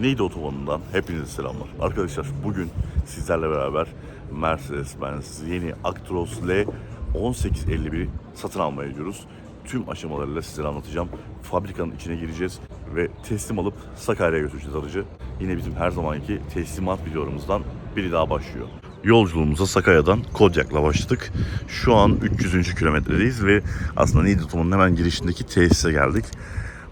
Neydi otobanından hepinize selamlar. Arkadaşlar bugün sizlerle beraber Mercedes-Benz yeni Actros L 1851'i satın almaya gidiyoruz. Tüm aşamalarıyla sizlere anlatacağım. Fabrikanın içine gireceğiz ve teslim alıp Sakarya'ya götüreceğiz aracı. Yine bizim her zamanki teslimat videolarımızdan biri daha başlıyor. Yolculuğumuza Sakarya'dan Kodyak'la başladık. Şu an 300. kilometredeyiz ve aslında Niğde hemen girişindeki tesise geldik.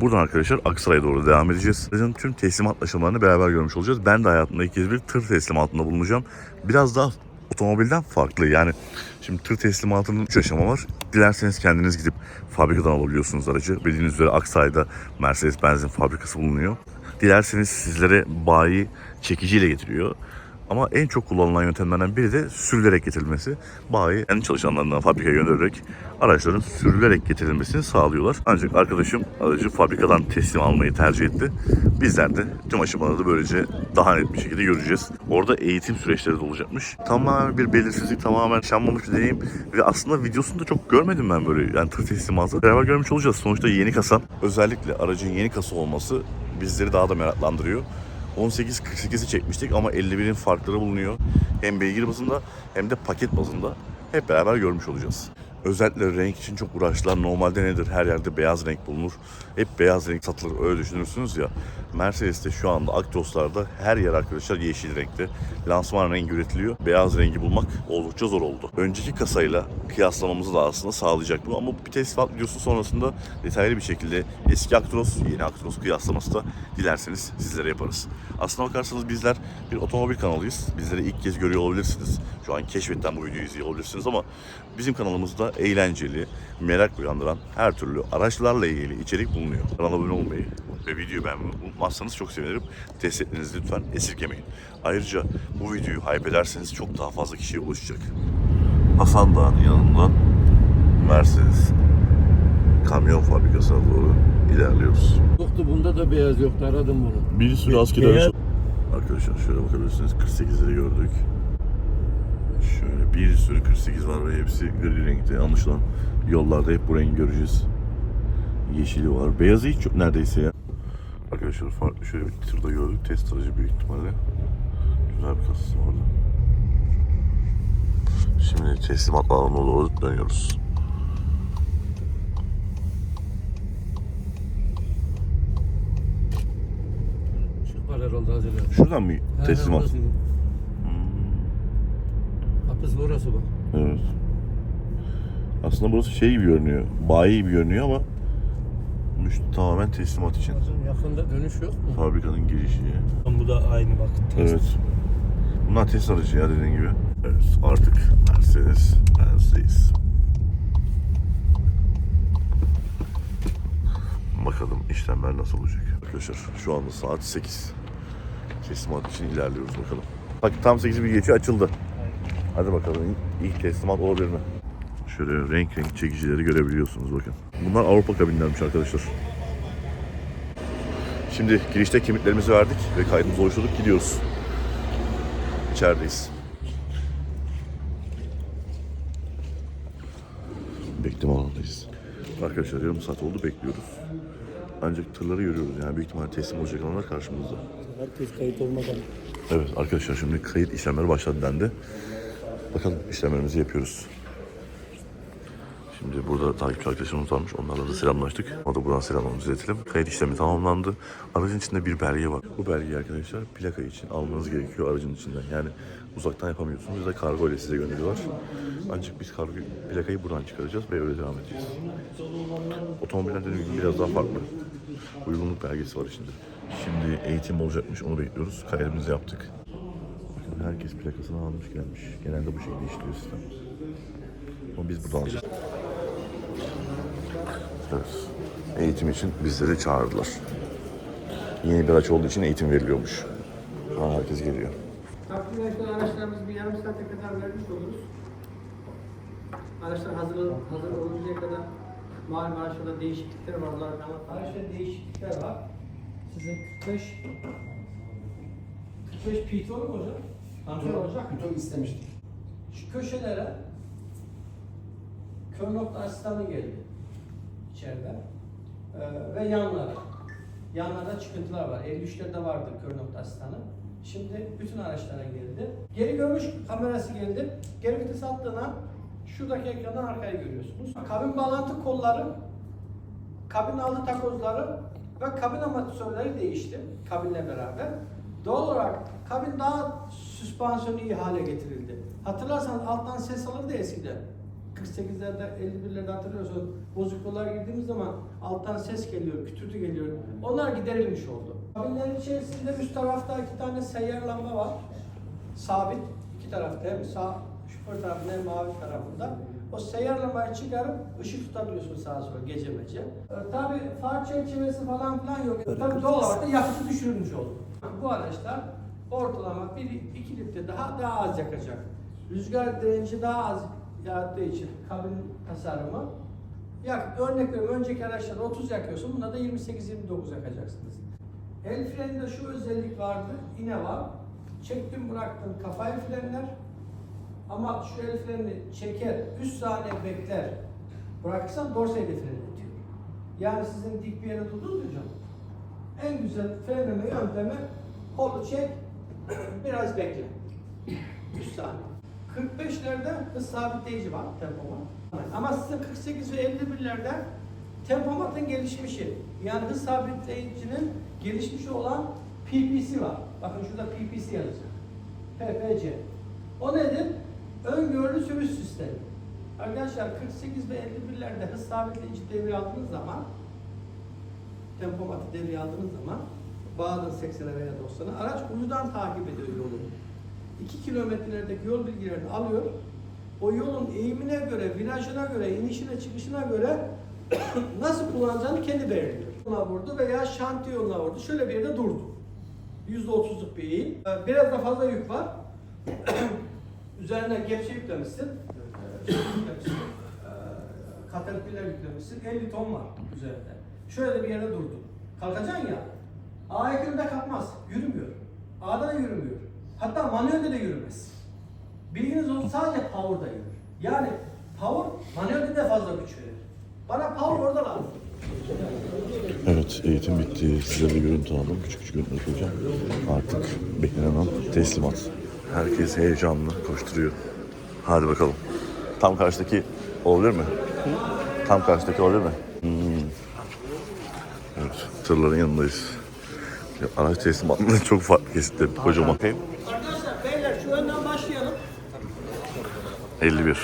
Buradan arkadaşlar Aksaray'a doğru devam edeceğiz. Aracın tüm teslimat aşamalarını beraber görmüş olacağız. Ben de hayatımda ilk kez bir tır teslimatında bulunacağım. Biraz daha otomobilden farklı. Yani şimdi tır teslimatının 3 aşama var. Dilerseniz kendiniz gidip fabrikadan alabiliyorsunuz aracı. Bildiğiniz üzere Aksaray'da Mercedes-Benz'in fabrikası bulunuyor. Dilerseniz sizlere bayi çekiciyle getiriyor. Ama en çok kullanılan yöntemlerden biri de sürülerek getirilmesi. Bayi kendi çalışanlarından fabrikaya göndererek araçların sürülerek getirilmesini sağlıyorlar. Ancak arkadaşım aracı fabrikadan teslim almayı tercih etti. Bizler de tüm aşamaları böylece daha net bir şekilde göreceğiz. Orada eğitim süreçleri de olacakmış. Tamamen bir belirsizlik, tamamen yaşanmamış bir deneyim. Ve aslında videosunu da çok görmedim ben böyle. Yani tır teslimatı beraber görmüş olacağız. Sonuçta yeni kasa. Özellikle aracın yeni kasa olması bizleri daha da meraklandırıyor. 18.48'i çekmiştik ama 51'in farkları bulunuyor. Hem beygir bazında hem de paket bazında hep beraber görmüş olacağız. Özellikle renk için çok uğraştılar. Normalde nedir? Her yerde beyaz renk bulunur. Hep beyaz renk satılır öyle düşünürsünüz ya. Mercedes'te şu anda Actros'larda her yer arkadaşlar yeşil renkte. Lansman rengi üretiliyor. Beyaz rengi bulmak oldukça zor oldu. Önceki kasayla kıyaslamamızı da aslında sağlayacak bu ama bir teslimat videosu sonrasında detaylı bir şekilde eski Actros, yeni Actros kıyaslaması da dilerseniz sizlere yaparız. Aslına bakarsanız bizler bir otomobil kanalıyız. Bizleri ilk kez görüyor olabilirsiniz. Şu an keşfetten bu videoyu izliyor olabilirsiniz ama bizim kanalımızda eğlenceli, merak uyandıran her türlü araçlarla ilgili içerik bulunuyor. Kanala abone olmayı ve videoyu beğenmeyi unutmazsanız çok sevinirim. Desteklerinizi lütfen esirgemeyin. Ayrıca bu videoyu hype ederseniz çok daha fazla kişiye ulaşacak. Hasan Dağı'nın yanından Mercedes kamyon fabrikasına doğru ilerliyoruz. Yoktu bunda da beyaz yoktu aradım bunu. Bir sürü askeri Beyaz-. Arkadaşlar şöyle bakabilirsiniz 48'leri gördük. Şöyle bir sürü 48 var ve hepsi gri renkte. Anlaşılan yollarda hep bu rengi göreceğiz. Yeşili var. Beyazı hiç yok neredeyse ya. Arkadaşlar farklı şöyle bir tırda gördük. Test aracı büyük ihtimalle. Güzel bir kasası orada. Şimdi teslimat alanına doğru dönüyoruz. Şuradan mı teslimat? Kapısı orası bak. Evet. Aslında burası şey gibi görünüyor. Bayi gibi görünüyor ama müşteri tamamen teslimat için. Yakında dönüş yok mu? Fabrikanın girişi. Bu da aynı bak. test. Evet. Bunlar test aracı ya dediğin gibi. Evet artık Mercedes Benz'deyiz. Bakalım işlemler nasıl olacak. Arkadaşlar şu anda saat 8. Teslimat için ilerliyoruz bakalım. Bak tam 8 bir geçiyor açıldı. Hadi bakalım ilk teslimat olabilir mi? Şöyle renk renk çekicileri görebiliyorsunuz bakın. Bunlar Avrupa kabinlermiş arkadaşlar. Şimdi girişte kimliklerimizi verdik ve kaydımızı oluşturduk gidiyoruz. İçerideyiz. Bekleme alanındayız. Arkadaşlar yarım saat oldu bekliyoruz. Ancak tırları görüyoruz yani büyük ihtimalle teslim olacak olanlar karşımızda. Herkes kayıt olmadan. Evet arkadaşlar şimdi kayıt işlemleri başladı dendi. Bakalım işlemlerimizi yapıyoruz. Şimdi burada takipçi arkadaşlarımız varmış. Onlarla da selamlaştık. O da buradan selamlarımızı iletelim. Kayıt işlemi tamamlandı. Aracın içinde bir belge var. Bu belgeyi arkadaşlar plaka için almanız gerekiyor aracın içinden. Yani uzaktan yapamıyorsunuz ya da kargo ile size gönderiyorlar. Ancak biz kargo plakayı buradan çıkaracağız ve öyle devam edeceğiz. Otomobiller dediğim gibi biraz daha farklı. Uygunluk belgesi var içinde. Şimdi eğitim olacakmış onu bekliyoruz. Kaydımızı yaptık. Bakın herkes plakasını almış gelmiş. Genelde bu şekilde işliyor sistem. Ama biz buradan alacağız. Evet. Eğitim için bizleri çağırdılar. Yeni bir araç olduğu için eğitim veriliyormuş. Şu an herkes geliyor. Takdim edilen araçlarımızı bir yarım saate kadar vermiş oluruz. Araçlar hazır, hazır oluncaya kadar malum araçlarda değişiklikler var. Araçlarda değişiklikler var. Sizin 45 45 piton mu hocam? Piton olacak. Piton istemiştik. Şu köşelere kör nokta asistanı geldi içeride. Ee, ve yanlara. Yanlarda çıkıntılar var. 53'lerde vardı kör nokta asistanı. Şimdi bütün araçlara geldi. Geri görmüş kamerası geldi. Geri vites attığına şuradaki ekrandan arkayı görüyorsunuz. Kabin bağlantı kolları, kabin altı takozları ve kabin amortisörleri değişti kabinle beraber. Doğal olarak kabin daha süspansiyonu iyi hale getirildi. Hatırlarsanız alttan ses alırdı eskiden. 48'lerde, 51'lerde hatırlıyorsunuz. Bozukluğa girdiğimiz zaman alttan ses geliyor, kütürtü geliyor. Onlar giderilmiş oldu. Kabinlerin içerisinde üst tarafta iki tane seyyar lamba var. Sabit iki tarafta hem sağ şoför tarafında hem mavi tarafında. O seyyar lambayı çıkarıp ışık tutabiliyorsun sağa sola gece mece. Ee, tabii far çerçevesi falan filan yok. Tabii doğal olarak da yakıtı düşürülmüş oldu. Bu araçlar ortalama 1-2 litre daha daha az yakacak. Rüzgar direnci daha az yarattığı için kabin tasarımı yak, örnek veriyorum önceki araçlarda 30 yakıyorsun bunda da 28-29 yakacaksınız. El freninde şu özellik vardı yine var. Çektim bıraktım kafayı frenler ama şu el frenini çeker 3 saniye bekler bırakırsan dorsayla frenletiyor. Yani sizin dik bir yere tuttunuz hocam. En güzel frenleme yöntemi kolu çek biraz bekle. 3 saniye. 45'lerde hız sabitleyici var tempomat. Ama sizin 48 ve 51'lerde tempomatın gelişmişi yani hız sabitleyicinin gelişmiş olan PPC var. Bakın şurada PPC yazacak. PPC. O nedir? Öngörülü sürüş sistemi. Arkadaşlar 48 ve 51'lerde hız sabitleyici devreye aldığınız zaman tempomatı devreye aldığınız zaman bağladın 80'e veya 90'a araç uyudan takip ediyor yolu. 2 kilometrelerdeki yol bilgilerini alıyor. O yolun eğimine göre, virajına göre, inişine çıkışına göre nasıl kullanacağını kendi belirliyor. Yoluna vurdu veya şantiye yoluna vurdu. Şöyle bir yerde durdu. %30'luk bir eğim. Ee, Biraz da fazla yük var. Üzerine gevşe yüklemişsin. Ee, şey yüklemişsin. Ee, Caterpillar yüklemişsin. 50 ton var üzerinde. Şöyle bir yerde durdu. Kalkacaksın ya. A ekranında kalkmaz. Yürümüyor. A'da da yürümüyor. Hatta manuelde de yürümez. Bilginiz olsun sadece power'da yürür. Yani power manuelde de fazla güç verir. Bana power orada lazım. Evet eğitim bitti. Size de görüntü aldım. Küçük küçük görüntü koyacağım. Artık beklenen an teslimat. Herkes heyecanlı koşturuyor. Hadi bakalım. Tam karşıdaki olabilir mi? Tam karşıdaki olabilir mi? Hmm. Evet, tırların yanındayız. Ya, araç teslimatında çok farklı kesitler. Kocaman. 51.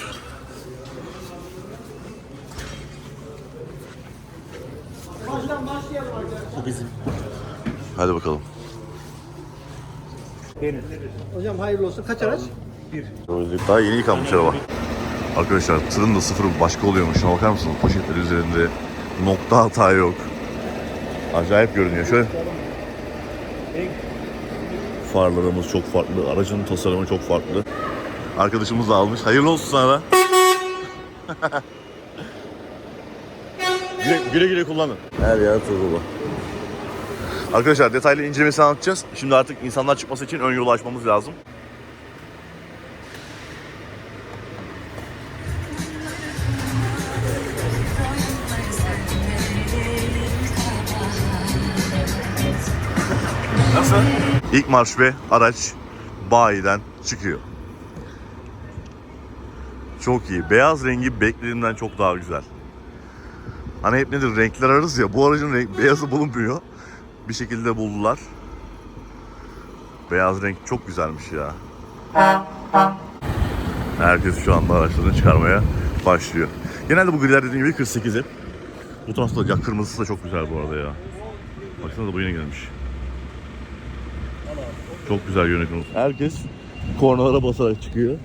Baştan başlayalım arkadaşlar. Hadi bakalım. Hocam hayırlı olsun. Kaç araç? Daha yeni yıkanmış araba. Arkadaşlar tırın da sıfırı başka oluyormuş. Şuna bakar mısınız? Poşetler üzerinde nokta hata yok. Acayip görünüyor. Şöyle. Farlarımız çok farklı. Aracın tasarımı çok farklı. Arkadaşımız da almış. Hayırlı olsun sana. güle, güle güle kullanın. Her yer turbo. Arkadaşlar detaylı incelemesini anlatacağız. Şimdi artık insanlar çıkması için ön yolu açmamız lazım. Nasıl? İlk marş ve araç bayiden çıkıyor. Çok iyi. Beyaz rengi beklediğimden çok daha güzel. Hani hep nedir renkler ararız ya bu aracın renk, beyazı bulunmuyor. Bir şekilde buldular. Beyaz renk çok güzelmiş ya. Herkes şu anda araçlarını çıkarmaya başlıyor. Genelde bu griler dediğim gibi 48 hep. Bu tarafta ya kırmızısı da çok güzel bu arada ya. Baksana da bu yine gelmiş. Çok güzel yönetim. Herkes kornalara basarak çıkıyor.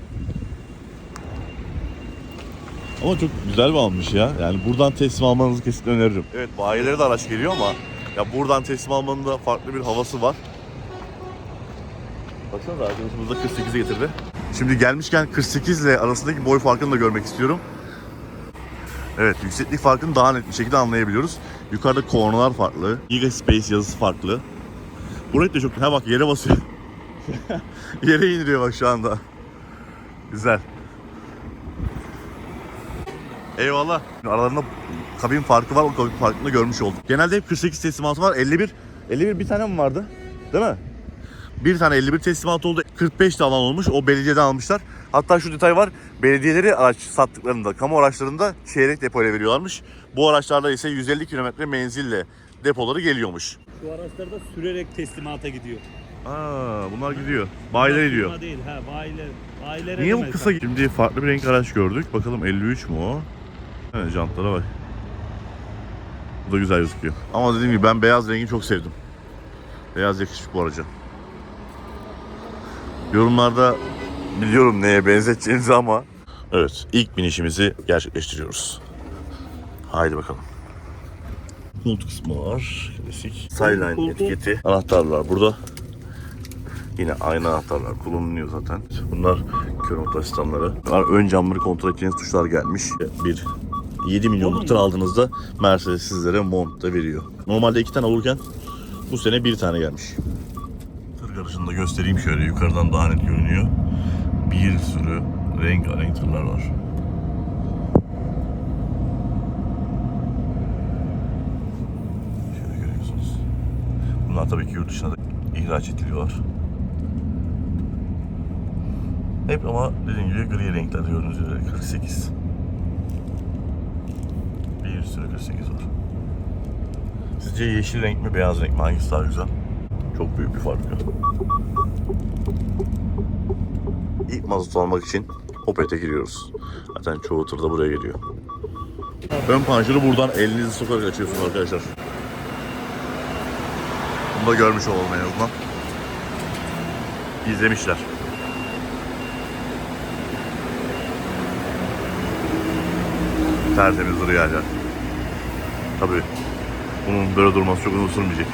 Ama çok güzel almış ya. Yani buradan teslim almanızı kesinlikle öneririm. Evet bayilere de araç geliyor ama ya buradan teslim almanın da farklı bir havası var. Baksana arkadaşımız da 48'i getirdi. Şimdi gelmişken 48 ile arasındaki boy farkını da görmek istiyorum. Evet yükseklik farkını daha net bir şekilde anlayabiliyoruz. Yukarıda kornalar farklı. Giga Space yazısı farklı. Burayı da çok... Ha bak yere basıyor. yere indiriyor bak şu anda. Güzel. Eyvallah. Aralarında kabin farkı var. O kabin farkını da görmüş olduk. Genelde hep 48 teslimatı var. 51 51 bir tane mi vardı? Değil mi? Bir tane 51 teslimat oldu. 45 de alan olmuş. O belediyeden almışlar. Hatta şu detay var. Belediyeleri araç sattıklarında, kamu araçlarında çeyrek depoyla veriyorlarmış. Bu araçlarda ise 150 kilometre menzille depoları geliyormuş. Şu araçlarda sürerek teslimata gidiyor. Aa, bunlar gidiyor. Bayilere gidiyor. Değil, ha, bayiler, bayilere Niye bu kısa? Şimdi farklı bir renk araç gördük. Bakalım 53 mu o? Evet jantlara bak. Bu da güzel gözüküyor. Ama dediğim gibi ben beyaz rengi çok sevdim. Beyaz yakışmış bu araca. Yorumlarda biliyorum neye benzeteceğinizi ama Evet ilk binişimizi gerçekleştiriyoruz. Haydi bakalım. Koltuk kısmı var. Klasik. Koltuk. etiketi. Anahtarlar burada. Yine aynı anahtarlar kullanılıyor zaten. Bunlar kör nokta asistanları. Ön camları kontrol edeceğiniz tuşlar gelmiş. Bir 7 milyonluk tır aldığınızda Mercedes sizlere mont da veriyor. Normalde iki tane olurken bu sene bir tane gelmiş. Tır garajını da göstereyim şöyle yukarıdan daha net görünüyor. Bir sürü rengarenk tırlar var. Şöyle görüyorsunuz. Bunlar tabii ki yurt dışına da ihraç ediliyorlar. Hep ama dediğim gibi gri renklerde gördüğünüz üzere 48. Sürü 48 var. Sizce yeşil renk mi beyaz renk mi hangisi daha güzel? Çok büyük bir fark yok. İlk mazot almak için Opet'e giriyoruz. Zaten çoğu tır da buraya geliyor. Ön panjuru buradan elinizi sokarak açıyorsunuz arkadaşlar. Bunu da görmüş olalım en azından. İzlemişler. Tertemiz duruyor hala. Tabii. Bunun böyle durması çok uzun sürmeyecek.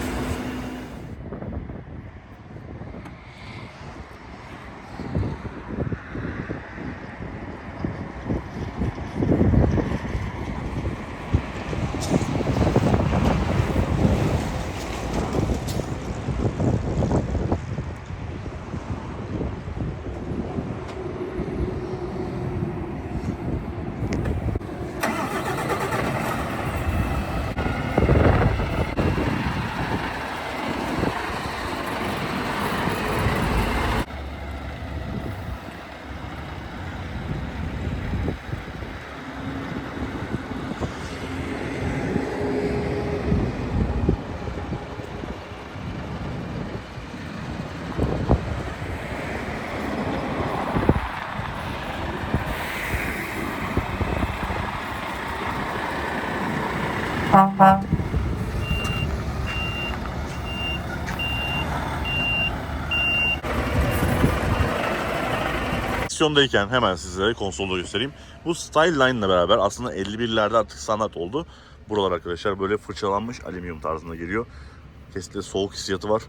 Misyondayken hemen sizlere konsolda göstereyim. Bu Style Line ile beraber aslında 51'lerde artık standart oldu. Buralar arkadaşlar böyle fırçalanmış alüminyum tarzında geliyor. Kesinlikle soğuk hissiyatı var.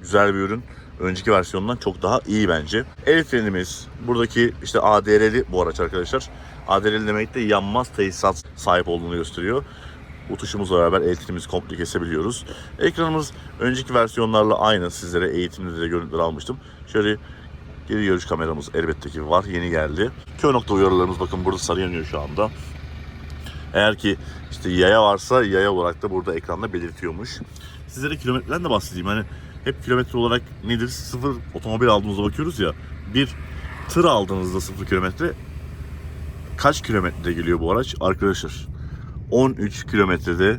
Güzel bir ürün. Önceki versiyondan çok daha iyi bence. El frenimiz. Buradaki işte ADR'li bu araç arkadaşlar. ADR'li demek de yanmaz tesisat sahip olduğunu gösteriyor. Bu tuşumuzla beraber el frenimizi komple kesebiliyoruz. Ekranımız önceki versiyonlarla aynı. Sizlere eğitimde de görüntüler almıştım. Şöyle Geri görüş kameramız elbette ki var. Yeni geldi. Kör nokta uyarılarımız bakın burada sarı yanıyor şu anda. Eğer ki işte yaya varsa yaya olarak da burada ekranda belirtiyormuş. Sizlere kilometreden de bahsedeyim. Hani hep kilometre olarak nedir? Sıfır otomobil aldığımızda bakıyoruz ya. Bir tır aldığınızda sıfır kilometre kaç kilometrede geliyor bu araç? Arkadaşlar 13 kilometrede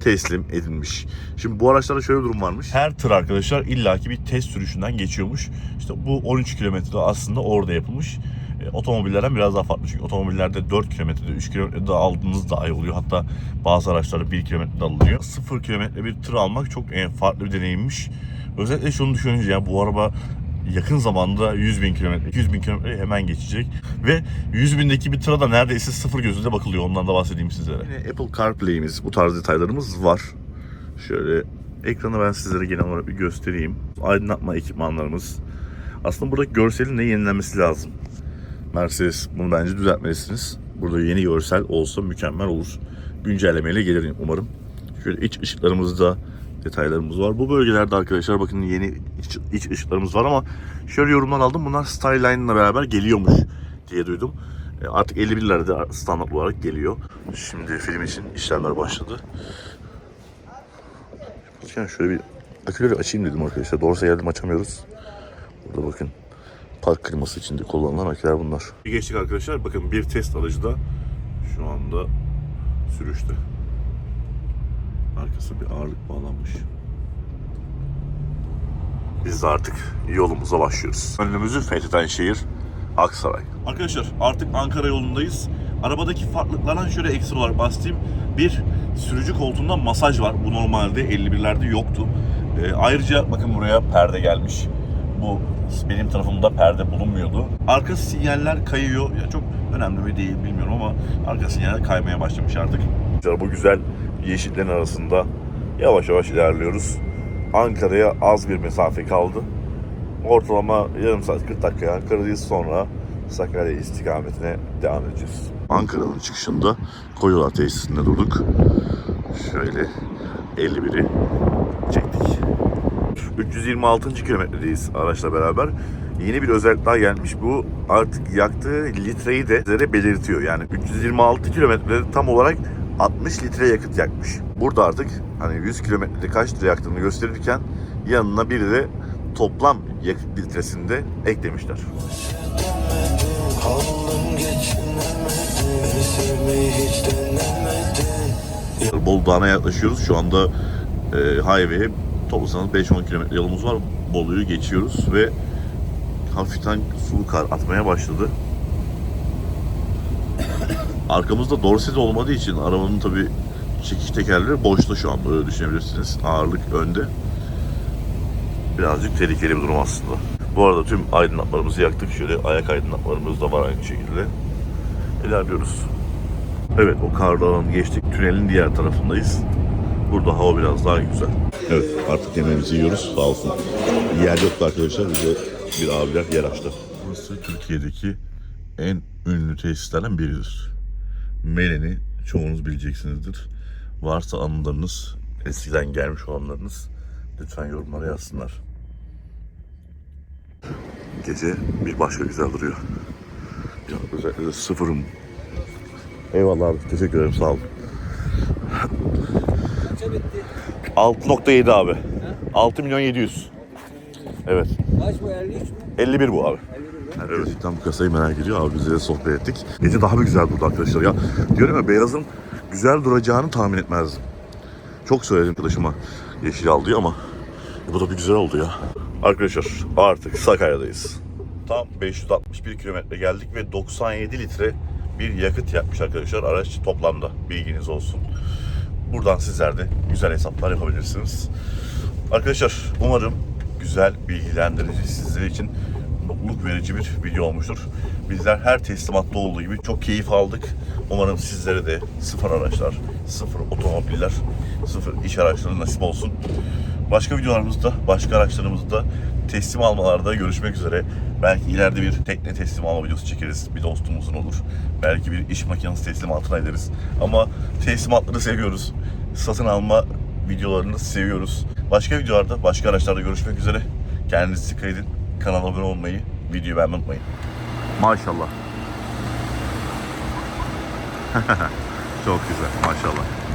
teslim edilmiş. Şimdi bu araçlarda şöyle bir durum varmış. Her tır arkadaşlar illaki bir test sürüşünden geçiyormuş. İşte bu 13 kilometre aslında orada yapılmış. E, otomobillerden biraz daha farklı. Çünkü otomobillerde 4 kilometrede, 3 kilometrede aldığınız daha iyi oluyor. Hatta bazı araçlarda 1 kilometrede alınıyor. 0 kilometre bir tır almak çok e, farklı bir deneyimmiş. Özellikle şunu düşününce ya bu araba yakın zamanda 100 bin kilometre, 200 bin kilometre hemen geçecek. Ve 100 bindeki bir tıra da neredeyse sıfır gözüyle bakılıyor. Ondan da bahsedeyim sizlere. Yine Apple CarPlay'imiz, bu tarz detaylarımız var. Şöyle ekranı ben sizlere genel olarak bir göstereyim. Aydınlatma ekipmanlarımız. Aslında buradaki görselin de yenilenmesi lazım. Mercedes bunu bence düzeltmelisiniz. Burada yeni görsel olsa mükemmel olur. Güncellemeyle gelir umarım. Şöyle iç ışıklarımızda detaylarımız var. Bu bölgelerde arkadaşlar bakın yeni iç, ışıklarımız var ama şöyle yorumlar aldım. Bunlar Styline'la beraber geliyormuş diye duydum. E, artık 51'lerde standart olarak geliyor. Şimdi film için işlemler başladı. Yani şöyle bir aküleri açayım dedim arkadaşlar. Doğrusu geldim açamıyoruz. Burada bakın park kliması içinde kullanılan aküler bunlar. Bir geçtik arkadaşlar. Bakın bir test aracı da şu anda sürüşte. Arkası bir ağırlık bağlanmış. Biz de artık yolumuza başlıyoruz. Önümüzü fetheden şehir Aksaray. Arkadaşlar artık Ankara yolundayız. Arabadaki farklılıklardan şöyle ekstra olarak bahsedeyim. Bir, sürücü koltuğunda masaj var. Bu normalde 51'lerde yoktu. Ee, ayrıca bakın buraya perde gelmiş. Bu benim tarafımda perde bulunmuyordu. Arka sinyaller kayıyor. Ya çok önemli mi değil bilmiyorum ama arka sinyaller kaymaya başlamış artık. Bu güzel yeşillerin arasında yavaş yavaş ilerliyoruz. Ankara'ya az bir mesafe kaldı. Ortalama yarım saat 40 dakika Ankara'dayız sonra Sakarya istikametine devam edeceğiz. Ankara'nın çıkışında Koyular tesisinde durduk. Şöyle 51'i çektik. 326. kilometredeyiz araçla beraber. Yeni bir özellik daha gelmiş. Bu artık yaktığı litreyi de belirtiyor. Yani 326 kilometrede tam olarak 60 litre yakıt yakmış. Burada artık hani 100 kilometrede kaç litre yaktığını gösterirken yanına bir de toplam yakıt litresini de eklemişler. Bolu Dağı'na yaklaşıyoruz. Şu anda e, highway'e toplasanız 5-10 kilometre yolumuz var. Bolu'yu geçiyoruz ve hafiften sulu kar atmaya başladı. Arkamızda dorset olmadığı için arabanın tabi çekiş tekerleri boşta şu anda öyle düşünebilirsiniz. Ağırlık önde. Birazcık tehlikeli bir durum aslında. Bu arada tüm aydınlatmalarımızı yaktık. Şöyle ayak aydınlatmalarımız da var aynı şekilde. İlerliyoruz. Evet o karlı alanı geçtik. Tünelin diğer tarafındayız. Burada hava biraz daha güzel. Evet artık yemeğimizi yiyoruz. Sağ olsun. Yer yoktu arkadaşlar. Bize bir abiler yer açtı. Burası Türkiye'deki en ünlü tesislerden biridir. Melen'i çoğunuz bileceksinizdir. Varsa anılarınız, eskiden gelmiş olanlarınız lütfen yorumlara yazsınlar. Gece bir başka güzel duruyor. Ya özellikle sıfırım Eyvallah abi. Teşekkür ederim. Sağ olun. 6.7 abi. 6 milyon 700. Evet. Kaç bu 53 mü? 51 bu abi. Evet. Cidden bu kasayı merak ediyor abi. Biz de sohbet ettik. Gece daha bir güzel durdu arkadaşlar ya. Diyorum ya beyazın güzel duracağını tahmin etmezdim. Çok söyledim arkadaşıma yeşil al diyor ama bu da bir güzel oldu ya. Arkadaşlar artık Sakarya'dayız. Tam 561 kilometre geldik ve 97 litre bir yakıt yakmış arkadaşlar araç toplamda. Bilginiz olsun. Buradan sizler de güzel hesaplar yapabilirsiniz. Arkadaşlar umarım güzel, bilgilendirici sizler için mutluluk verici bir video olmuştur. Bizler her teslimatta olduğu gibi çok keyif aldık. Umarım sizlere de sıfır araçlar, sıfır otomobiller, sıfır iş araçları nasip olsun. Başka videolarımızda, başka araçlarımızda teslim almalarda görüşmek üzere. Belki ileride bir tekne teslim alma videosu çekeriz. Bir dostumuzun olur. Belki bir iş makinesi teslimatına ederiz. Ama teslimatları seviyoruz. Satın alma videolarını seviyoruz. Başka videolarda, başka araçlarda görüşmek üzere. Kendinize dikkat edin. Kanala abone olmayı, videoyu beğenmeyi unutmayın. Maşallah. Çok güzel, maşallah.